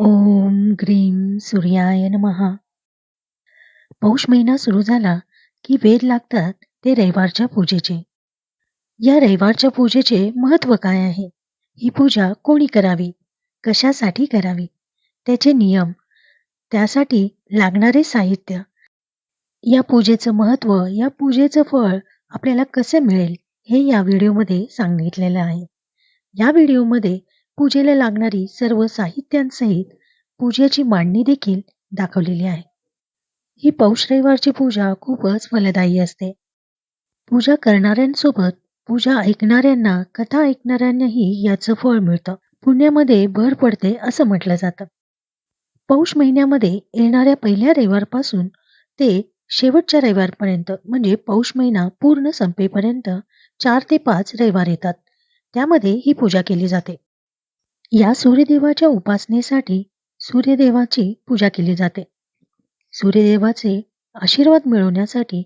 ओम grim सूर्याय महा पौष महिना सुरू झाला की वेद लागतात ते रविवारच्या पूजेचे. या रविवारच्या पूजेचे महत्त्व काय आहे? ही पूजा कोणी करावी? कशासाठी करावी? त्याचे नियम त्यासाठी लागणारे साहित्य. या पूजेचं महत्त्व या पूजेचं फळ आपल्याला कसे मिळेल हे या व्हिडिओमध्ये सांगितलेलं आहे. या व्हिडिओमध्ये पूजेला लागणारी सर्व साहित्यांसहित पूजेची मांडणी देखील दाखवलेली आहे. ही पौष रविवारची पूजा खूपच फलदायी असते. पूजा करणाऱ्यांसोबत पूजा ऐकणाऱ्यांना कथा ऐकणाऱ्यांनाही याचं फळ मिळतं. पुण्यामध्ये भर पडते असं म्हटलं जातं. पौष महिन्यामध्ये येणाऱ्या पहिल्या रविवारपासून ते शेवटच्या रविवारपर्यंत म्हणजे पौष महिना पूर्ण संपेपर्यंत चार ते पाच रविवार येतात. त्यामध्ये ही पूजा केली जाते. या सूर्यदेवाच्या उपासनेसाठी सूर्यदेवाची पूजा केली जाते. सूर्यदेवाचे आशीर्वाद मिळवण्यासाठी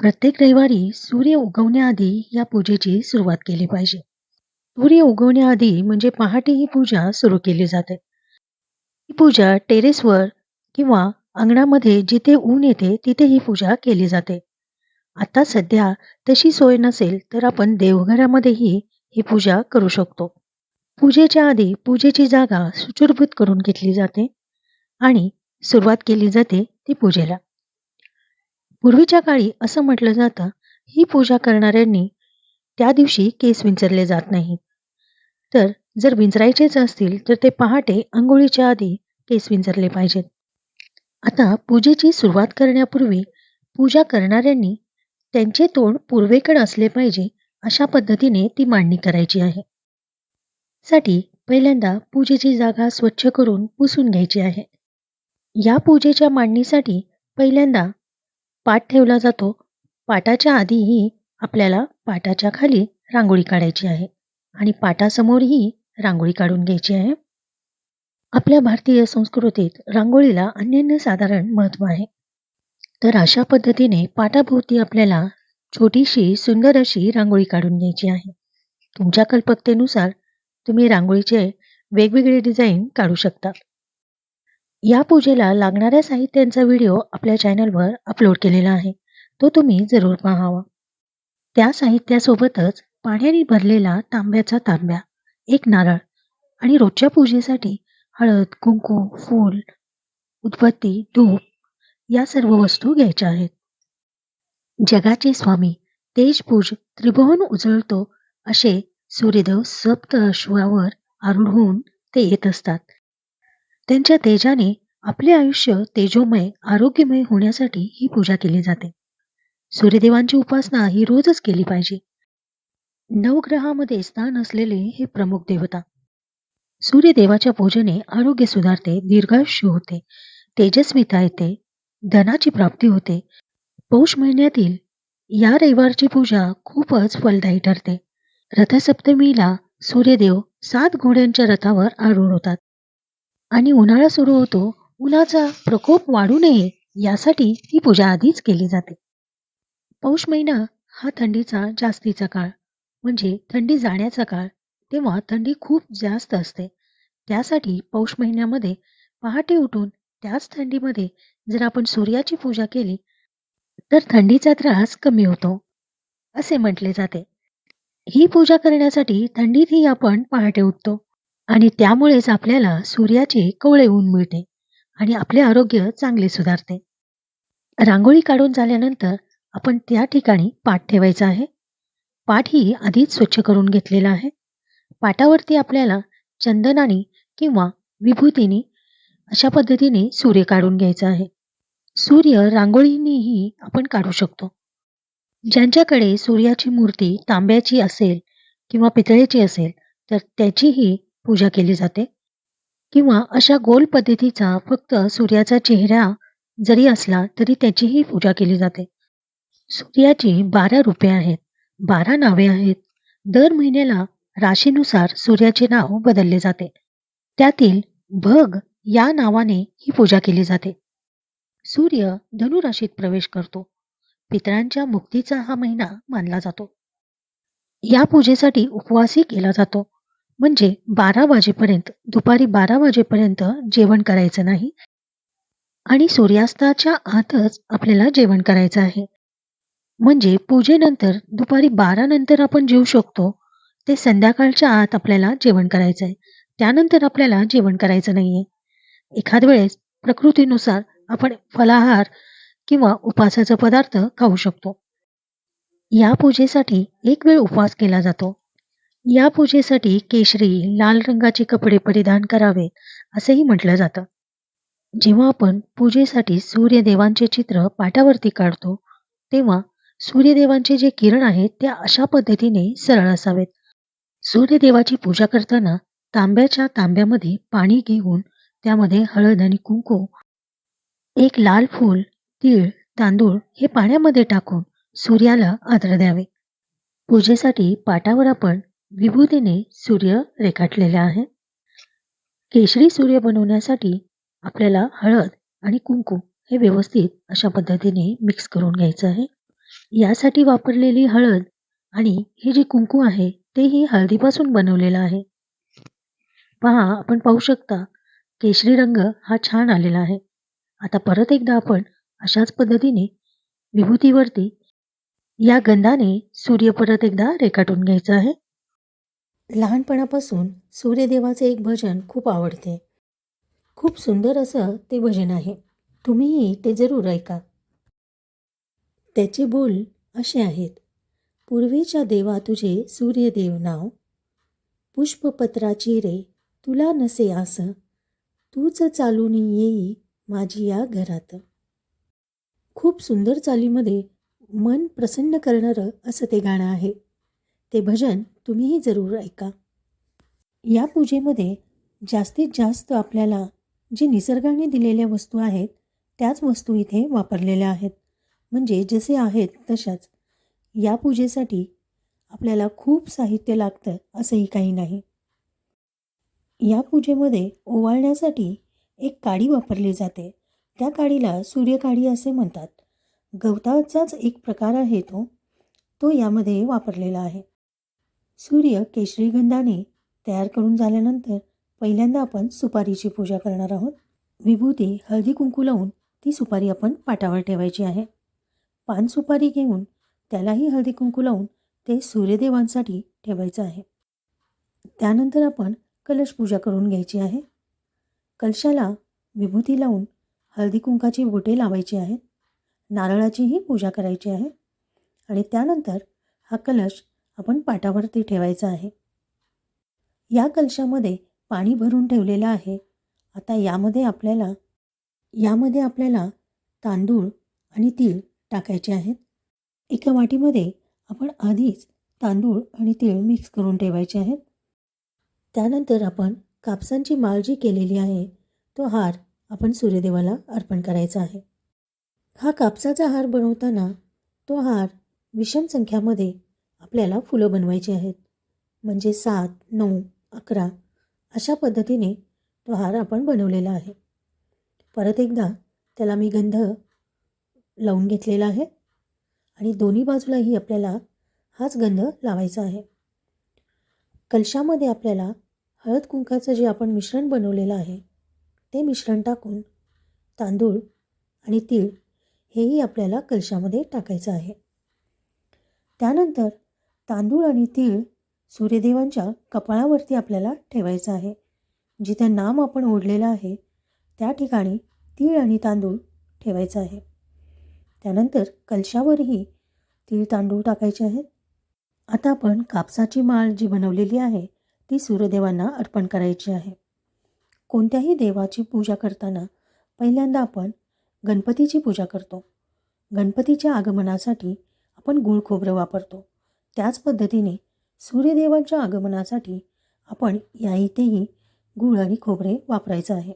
प्रत्येक रविवारी सूर्य उगवण्याआधी या पूजेची सुरुवात केली पाहिजे. सूर्य उगवण्याआधी म्हणजे पहाटे ही पूजा सुरू केली जाते. ही पूजा टेरेसवर किंवा अंगणामध्ये जिथे ऊन येते तिथे ही पूजा केली जाते. आता सध्या तशी सोय नसेल तर आपण देवघरामध्येही ही पूजा करू शकतो. पूजेच्या आधी पूजेची जागा सुचूरभूत करून घेतली जाते आणि सुरुवात केली जाते ती पूजेला. पूर्वीच्या काळी असं म्हटलं जातं ही पूजा करणाऱ्यांनी त्या दिवशी केस विंचरले जात नाही तर जर विंचरायचेच असतील तर ते पहाटे आंघोळीच्या आधी केस विंचरले पाहिजेत. आता पूजेची सुरुवात करण्यापूर्वी पूजा करणाऱ्यांनी त्यांचे तोंड पूर्वेकडे असले पाहिजे अशा पद्धतीने ती मांडणी करायची आहे. साठी पहिल्यांदा पूजेची जागा स्वच्छ करून पुसून घ्यायची आहे. या पूजेच्या मांडणीसाठी पहिल्यांदा पाठ ठेवला जातो. पाटाच्या आधीही आपल्याला पाटाच्या खाली रांगोळी काढायची आहे आणि पाटासमोरही रांगोळी काढून घ्यायची आहे. आपल्या भारतीय संस्कृतीत रांगोळीला अन्यन्य साधारण महत्त्व आहे. तर अशा पद्धतीने पाटाभोवती आपल्याला छोटीशी सुंदर अशी रांगोळी काढून घ्यायची आहे. तुमच्या कल्पकतेनुसार तुम्ही रांगोळीचे वेगवेगळे डिझाईन काढू शकता या पूजेला लागणाऱ्या साहित्यांचा व्हिडिओ आपल्या चॅनलवर अपलोड केलेला आहे. तो तुम्ही जरूर पाहावा. त्या साहित्यासोबतच पाण्याने भरलेला तांब्याचा तांब्या एक नारळ आणि रोजच्या पूजेसाठी हळद कुंकू फूल उदबत्ती धूप या सर्व वस्तू घ्यायच्या आहेत. जगाचे स्वामी तेजपूज त्रिभुवन उजळतो असे सूर्यदेव सप्त अश्वावर आरूढ होऊन ते येत असतात. त्यांच्या तेजाने आपले आयुष्य तेजोमय आरोग्यमय होण्यासाठी ही पूजा केली जाते. सूर्यदेवांची उपासना ही रोजच केली पाहिजे. नवग्रहामध्ये स्थान असलेले हे प्रमुख देवता. सूर्यदेवाच्या पूजेने आरोग्य सुधारते दीर्घायुष्य होते तेजस्विता येते धनाची प्राप्ती होते. पौष महिन्यातील या रविवारची पूजा खूपच फलदायी ठरते. रथसप्तमीला सूर्यदेव सात घोड्यांच्या रथावर आरूढ होतात. आणि उन्हाळा सुरू होतो उन्हाचा प्रकोप वाढू नये यासाठी ही पूजा आधीच केली जाते. पौष महिना हा थंडीचा जास्तीचा काळ म्हणजे थंडी जाण्याचा काळ तेव्हा थंडी खूप जास्त असते. त्यासाठी पौष महिन्यामध्ये पहाटे उठून त्याच थंडीमध्ये जर आपण सूर्याची पूजा केली तर थंडीचा त्रास कमी होतो असे म्हटले जाते. ही पूजा करण्यासाठी थंडीतही आपण पहाटे उठतो आणि त्यामुळेच आपल्याला सूर्याचे कवळे ऊन मिळते आणि आपले आरोग्य चांगले सुधारते. रांगोळी काढून झाल्यानंतर आपण त्या ठिकाणी पाठ ठेवायचा आहे. पाठ ही आधीच स्वच्छ करून घेतलेला आहे. पाटावरती आपल्याला चंदनाने किंवा विभूतीने अशा पद्धतीने सूर्य काढून घ्यायचा आहे. सूर्य रांगोळीनेही आपण काढू शकतो. ज्यांच्याकडे सूर्याची मूर्ती तांब्याची असेल किंवा पितळेची असेल तर त्याचीही पूजा केली जाते. किंवा अशा गोल पद्धतीचा फक्त सूर्याचा चेहरा जरी असला तरी त्याचीही पूजा केली जाते. सूर्याची बारा रूपे आहेत बारा नावे आहेत. दर महिन्याला राशीनुसार सूर्याचे नाव बदलले जाते. त्यातील भग या नावाने ही पूजा केली जाते. सूर्य धनुराशीत प्रवेश करतो. पितरांच्या मुक्तीचा हा महिना मानला जातो. या पूजेसाठी उपवासही केला जातो. म्हणजे बारा वाजेपर्यंत दुपारी बारा वाजेपर्यंत जेवण करायचं नाही आणि सूर्यास्ताच्या आतच आपल्याला जेवण करायचं आहे. म्हणजे पूजेनंतर दुपारी बारा नंतर आपण जेवू शकतो. ते संध्याकाळच्या आत आपल्याला जेवण करायचं आहे त्यानंतर आपल्याला जेवण करायचं नाहीये. एखाद वेळेस प्रकृतीनुसार आपण फलाहार किंवा उपासाचा पदार्थ खाऊ शकतो. या पूजेसाठी एक वेळ उपवास केला जातो. या पूजेसाठी केशरी लाल रंगाचे कपडे परिधान करावे असेही म्हटलं जातं. जेव्हा आपण पूजेसाठी सूर्यदेवांचे चित्र पाटावरती काढतो तेव्हा सूर्यदेवांचे जे किरण आहेत ते अशा पद्धतीने सरळ असावेत. सूर्यदेवाची पूजा करताना तांब्याच्या तांब्यामध्ये पाणी घेऊन त्यामध्ये हळद आणि कुंकू एक लाल फूल तीळ तांदूळ हे पाण्यामध्ये टाकून सूर्याला आदर द्यावे. पूजेसाठी पाटावर आपण विभूतीने सूर्य रेखाटलेले आहे. केशरी सूर्य बनवण्यासाठी आपल्याला हळद आणि कुंकू हे व्यवस्थित अशा पद्धतीने मिक्स करून घ्यायचं आहे. यासाठी वापरलेली हळद आणि हे जे कुंकू आहे तेही हळदीपासून बनवलेलं आहे. पहा आपण पाहू शकता केशरी रंग हा छान आलेला आहे. आता परत एकदा आपण अशाच पद्धतीने विभूतीवरती या गंधाने सूर्य परत एकदा रेखाटून घ्यायचं आहे. लहानपणापासून सूर्यदेवाचे एक भजन खूप आवडते. खूप सुंदर असं ते भजन आहे. तुम्हीही ते जरूर ऐका. त्याचे बोल असे आहेत. पूर्वीच्या देवा तुझे सूर्यदेव नाव. पुष्पपत्राची रे तुला नसे आस. तूच चालून येई माझी या घरात. खूप सुंदर चालीमध्ये मन प्रसन्न करणारं असं ते गाणं आहे. ते भजन तुम्हीही जरूर ऐका. या पूजेमध्ये जास्तीत जास्त आपल्याला जे निसर्गाने दिलेल्या वस्तू आहेत त्याच वस्तू इथे वापरलेल्या आहेत. म्हणजे जसे आहेत तशाच. या पूजेसाठी आपल्याला खूप साहित्य लागतं असंही काही नाही. या पूजेमध्ये ओवाळण्यासाठी एक काडी वापरली जाते. त्या काडीला सूर्यकाडी असे म्हणतात. गवताचाच एक प्रकार आहे तो. तो यामध्ये वापरलेला आहे. सूर्य केशरी गंधाने तयार करून झाल्यानंतर पहिल्यांदा आपण सुपारीची पूजा करणार आहोत. विभूती हळदी कुंकू लावून ती सुपारी आपण पाटावर ठेवायची आहे. पान सुपारी घेऊन त्यालाही हळदी कुंकू लावून ते सूर्यदेवांसाठी ठेवायचं आहे. त्यानंतर आपण कलश पूजा करून घ्यायची आहे. कलशाला विभूती लावून हळदी कुंकाची बोटे लावायची आहेत नारळाचीही पूजा करायची आहे आणि त्यानंतर हा कलश आपण पाटावरती ठेवायचा आहे. या कलशामध्ये पाणी भरून ठेवलेलं आहे. आता यामध्ये आपल्याला यामध्ये आपल्याला तांदूळ आणि तीळ टाकायचे आहेत. एका वाटीमध्ये आपण आधीच तांदूळ आणि तीळ मिक्स करून ठेवायचे आहेत. त्यानंतर आपण कापसांची माळ जी केलेली आहे तो हार आपण सूर्यदेवाला अर्पण करायचा आहे. हा कापसाचा हार बनवताना तो हार विषम संख्यामध्ये आपल्याला फुलं बनवायची आहेत. म्हणजे सात नऊ अकरा अशा पद्धतीने तो हार आपण बनवलेला आहे. परत एकदा त्याला मी गंध लावून घेतलेला आहे आणि दोन्ही बाजूलाही आपल्याला हाच गंध लावायचा आहे. कलशामध्ये आपल्याला हळद कुंकाचं जे आपण मिश्रण बनवलेलं आहे ते मिश्रण टाकून तांदूळ आणि तीळ हेही आपल्याला कलशामध्ये टाकायचं आहे. त्यानंतर तांदूळ आणि तीळ सूर्यदेवांच्या कपाळावरती आपल्याला ठेवायचं आहे. जिथे नाम आपण ओढलेलं आहे त्या ठिकाणी तीळ आणि तांदूळ ठेवायचं आहे. त्यानंतर कलशावरही तीळ तांदूळ टाकायचे आहेत आता आपण कापसाची माळ जी बनवलेली आहे ती सूर्यदेवांना अर्पण करायची आहे. कोणत्याही देवाची पूजा करताना पहिल्यांदा आपण गणपतीची पूजा करतो. गणपतीच्या आगमनासाठी आपण गुळ खोबरं वापरतो. त्याच पद्धतीने सूर्यदेवांच्या आगमनासाठी आपण या इथेही गूळ आणि खोबरे वापरायचं आहे.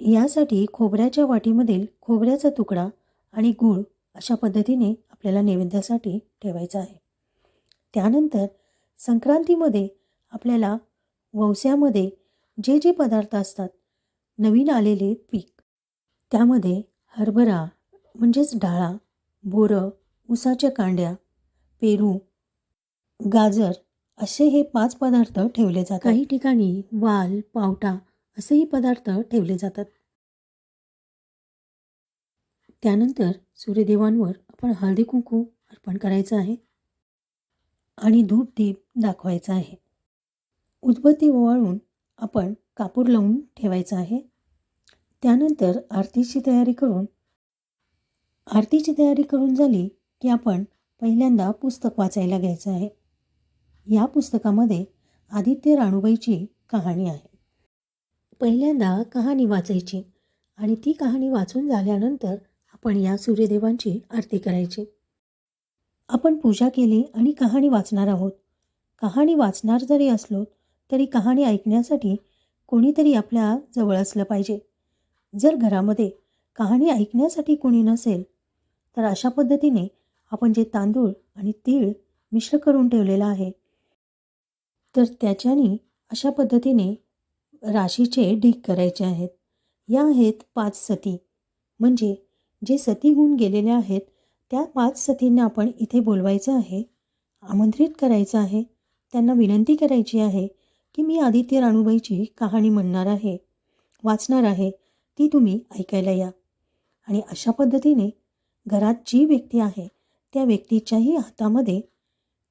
यासाठी खोबऱ्याच्या वाटीमधील खोबऱ्याचा तुकडा आणि गूळ अशा पद्धतीने आपल्याला नैवेद्यासाठी ठेवायचा आहे. त्यानंतर संक्रांतीमध्ये आपल्याला ववस्यामध्ये जे जे पदार्थ असतात नवीन आलेले पीक. त्यामध्ये हरभरा म्हणजेच डाळा बोरं उसाच्या कांड्या पेरू गाजर असे हे पाच पदार्थ ठेवले जातात. काही ठिकाणी वाल पावटा असेही पदार्थ ठेवले जातात. त्यानंतर सूर्यदेवांवर आपण हळदी कुंकू अर्पण करायचं आहे आणि धूप दीप दाखवायचा आहे. उदबत्ती ओवाळून आपण कापूर लावून ठेवायचं आहे. त्यानंतर आरतीची तयारी करून आरतीची तयारी करून झाली की आपण पहिल्यांदा पुस्तक वाचायला घ्यायचं आहे. या पुस्तकामध्ये आदित्य राणूबाईची कहाणी आहे. पहिल्यांदा कहाणी वाचायची आणि ती कहाणी वाचून झाल्यानंतर आपण या सूर्यदेवांची आरती करायची. आपण पूजा केली आणि कहाणी वाचणार आहोत. कहाणी वाचणार जरी असलो तरी कहाणी ऐकण्यासाठी कोणीतरी आपल्या जवळ असलं पाहिजे. जर घरामध्ये कहाणी ऐकण्यासाठी कोणी नसेल तर अशा पद्धतीने आपण जे तांदूळ आणि तीळ मिश्र करून ठेवलेलं आहे तर त्याच्याने अशा पद्धतीने राशीचे ढीग करायचे आहेत. या आहेत पाच सती. म्हणजे जे सती होऊन गेलेले आहेत त्या पाच सतींना आपण इथे बोलवायचं आहे आमंत्रित करायचं आहे त्यांना विनंती करायची आहे की मी आदित्य राणूबाईची कहाणी म्हणणार आहे. वाचणार आहे. ती तुम्ही ऐकायला या. आणि अशा पद्धतीने घरात जी व्यक्ती आहे त्या व्यक्तीच्याही हातामध्ये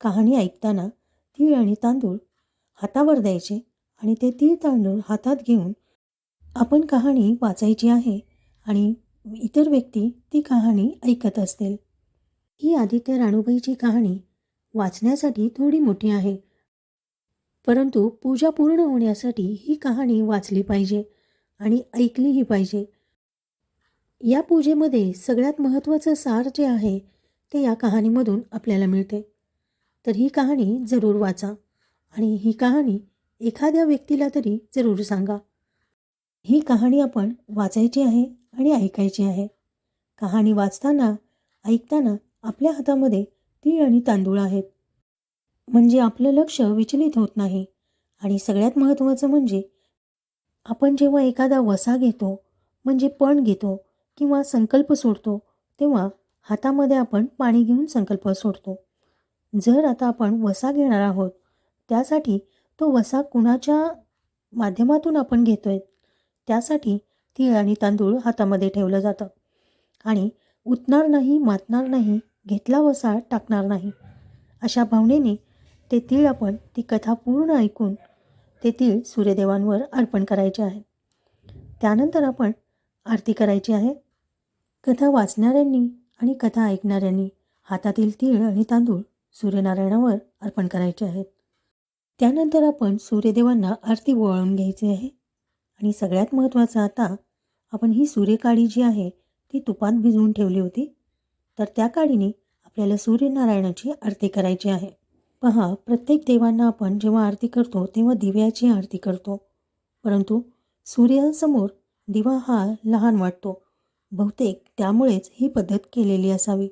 कहाणी ऐकताना तीळ आणि तांदूळ हातावर द्यायचे आणि ते तीळ तांदूळ हातात घेऊन आपण कहाणी वाचायची आहे आणि इतर व्यक्ती ती कहाणी ऐकत असतील. ही आदित्य राणूबाईची कहाणी वाचण्यासाठी थोडी मोठी आहे. परंतु पूजा पूर्ण होण्यासाठी ही कहाणी वाचली पाहिजे आणि ऐकलीही पाहिजे. या पूजेमध्ये सगळ्यात महत्त्वाचं सार जे आहे ते या कहाणीमधून आपल्याला मिळते. तर ही कहाणी जरूर वाचा आणि ही कहाणी एखाद्या व्यक्तीला तरी जरूर सांगा. ही कहाणी आपण वाचायची आहे आणि ऐकायची आहे. कहाणी वाचताना ऐकताना आपल्या हातामध्ये तीळ आणि तांदूळ आहेत. म्हणजे आपलं लक्ष विचलित होत नाही. आणि सगळ्यात महत्त्वाचं म्हणजे आपण जेव्हा एखादा वसा घेतो म्हणजे पण घेतो किंवा संकल्प सोडतो तेव्हा हातामध्ये आपण पाणी घेऊन संकल्प सोडतो. जर आता आपण वसा घेणार आहोत त्यासाठी तो वसा कुणाच्या माध्यमातून आपण घेतो आहे त्यासाठी तीळ आणि तांदूळ हातामध्ये ठेवलं जातं. आणि उतणार नाही मातणार नाही घेतला वसा टाकणार नाही. अशा भावनेने ते तीळ आपण ती कथा पूर्ण ऐकून ते तीळ सूर्यदेवांवर अर्पण करायचे आहे. त्यानंतर आपण आरती करायची आहे. कथा वाचणाऱ्यांनी आणि कथा ऐकणाऱ्यांनी हातातील तीळ आणि तांदूळ सूर्यनारायणावर अर्पण करायचे आहेत. त्यानंतर आपण सूर्यदेवांना आरती वळून घ्यायची आहे. आणि सगळ्यात महत्त्वाचं आता आपण ही सूर्यकाळी जी आहे ती तुपात भिजवून ठेवली होती. तर त्या काळीने आपल्याला सूर्यनारायणाची आरती करायची आहे. पहा प्रत्येक देवांना आपण जेव्हा आरती करतो तेव्हा दिव्याची आरती करतो. परंतु सूर्यासमोर दिवा हा लहान वाटतो. बहुतेक त्यामुळेच ही पद्धत केलेली असावी.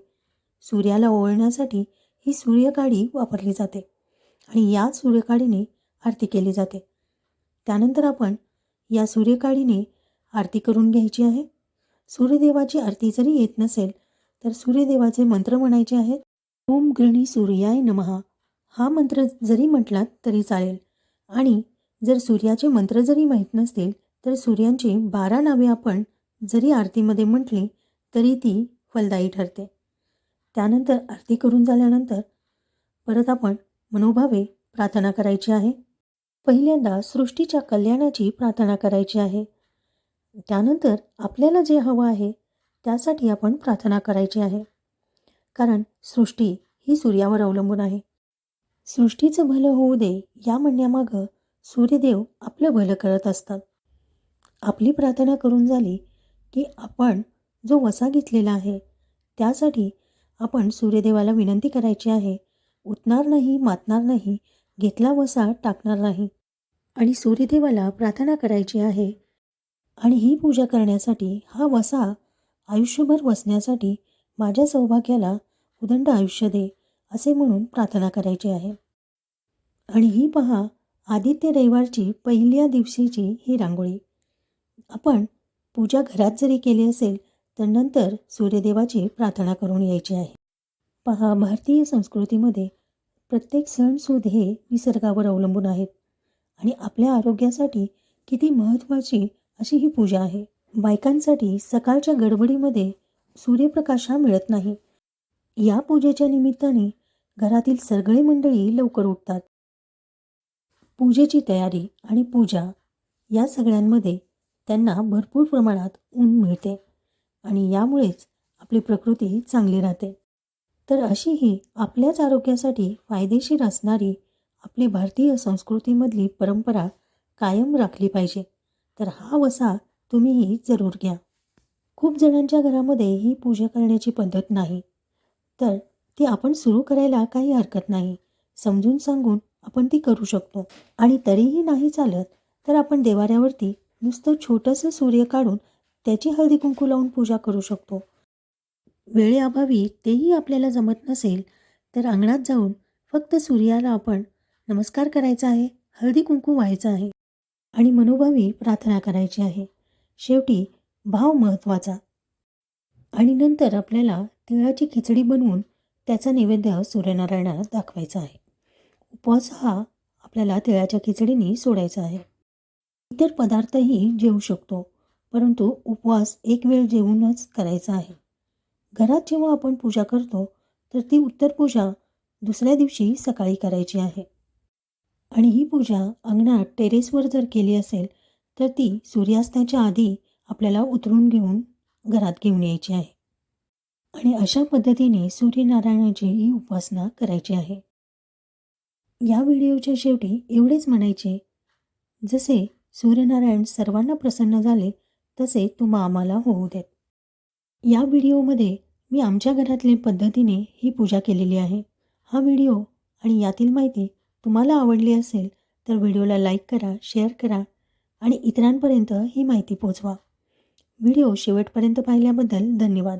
सूर्याला ओळण्यासाठी ही सूर्यकाळी वापरली जाते आणि या सूर्यकाळीने आरती केली जाते. त्यानंतर आपण या सूर्यकाळीने आरती करून घ्यायची आहे. सूर्यदेवाची आरती जरी येत नसेल तर सूर्यदेवाचे मंत्र म्हणायचे आहेत ओम गृहिणी सूर्याय नमहा हा मंत्र जरी म्हटलात तरी चालेल. आणि जर सूर्याचे मंत्र जरी माहीत नसतील तर सूर्यांची बारा नावे आपण जरी आरतीमध्ये म्हटली तरी ती फलदायी ठरते. त्यानंतर आरती करून झाल्यानंतर परत आपण मनोभावे प्रार्थना करायची आहे. पहिल्यांदा सृष्टीच्या कल्याणाची प्रार्थना करायची आहे. त्यानंतर आपल्याला जे हवं आहे त्यासाठी आपण प्रार्थना करायची आहे. कारण सृष्टी ही सूर्यावर अवलंबून आहे. सृष्टीचं भलं होऊ दे या म्हणण्यामागं सूर्यदेव आपलं भलं करत असतात. आपली प्रार्थना करून झाली की आपण जो वसा घेतलेला आहे त्यासाठी आपण सूर्यदेवाला विनंती करायची आहे उठणार नाही मातणार नाही घेतला वसा टाकणार नाही. आणि सूर्यदेवाला प्रार्थना करायची आहे आणि ही पूजा करण्यासाठी हा वसा आयुष्यभर वसण्यासाठी माझ्या सौभाग्याला उदंड आयुष्य दे. असे म्हणून प्रार्थना करायची आहे. आणि ही पहा आदित्य रविवारची पहिल्या दिवशीची ही रांगोळी. आपण पूजा घरात जरी केली असेल तर नंतर सूर्यदेवाची प्रार्थना करून यायची आहे. पहा भारतीय संस्कृतीमध्ये प्रत्येक सणसूद हे निसर्गावर अवलंबून आहेत. आणि आपल्या आरोग्यासाठी किती महत्त्वाची अशी ही पूजा आहे. बायकांसाठी सकाळच्या गडबडीमध्ये सूर्यप्रकाश हा मिळत नाही. या पूजेच्या निमित्ताने घरातील सगळे मंडळी लवकर उठतात. पूजेची तयारी आणि पूजा या सगळ्यांमध्ये त्यांना भरपूर प्रमाणात ऊन मिळते आणि यामुळेच आपली प्रकृती चांगली राहते. तर अशी ही आपल्याच आरोग्यासाठी फायदेशीर असणारी आपली भारतीय संस्कृतीमधली परंपरा कायम राखली पाहिजे. तर हा वसा तुम्हीही जरूर घ्या. खूप जणांच्या घरामध्ये ही पूजा करण्याची पद्धत नाही. तर ती आपण सुरू करायला काही हरकत नाही. समजून सांगून आपण ती करू शकतो. आणि तरीही नाही चालत तर आपण देवाऱ्यावरती नुसतं छोटंसं सूर्य काढून त्याची हळदी कुंकू लावून पूजा करू शकतो. वेळेअभावी तेही आपल्याला जमत नसेल तर अंगणात जाऊन फक्त सूर्याला आपण नमस्कार करायचा आहे हळदी कुंकू व्हायचं आहे आणि मनोभावी प्रार्थना करायची आहे. शेवटी भाव महत्त्वाचा. आणि नंतर आपल्याला तिळाची खिचडी बनवून त्याचा नैवेद्य सूर्यनारायणाला दाखवायचा आहे. उपवास हा आपल्याला तिळाच्या खिचडीने सोडायचा आहे. इतर पदार्थही जेवू शकतो परंतु उपवास एक वेळ जेवूनच करायचा आहे. घरात जेव्हा आपण पूजा करतो तर ती उत्तर पूजा दुसऱ्या दिवशी सकाळी करायची आहे. आणि ही पूजा अंगणात टेरेसवर जर केली असेल तर ती सूर्यास्ताच्या आधी आपल्याला उतरून घेऊन घरात घेऊन यायची आहे. आणि अशा पद्धतीने सूर्यनारायणाची ही उपासना करायची आहे. या व्हिडिओच्या शेवटी एवढेच म्हणायचे जसे सूर्यनारायण सर्वांना प्रसन्न झाले तसे तुम्हा आम्हाला होऊ देत. या व्हिडिओमध्ये मी आमच्या घरातल्या पद्धतीने ही पूजा केलेली आहे. हा व्हिडिओ आणि यातील माहिती तुम्हाला आवडली असेल तर व्हिडिओला लाईक करा शेअर करा आणि इतरांपर्यंत ही माहिती पोचवा. व्हिडिओ शेवटपर्यंत पाहिल्याबद्दल धन्यवाद.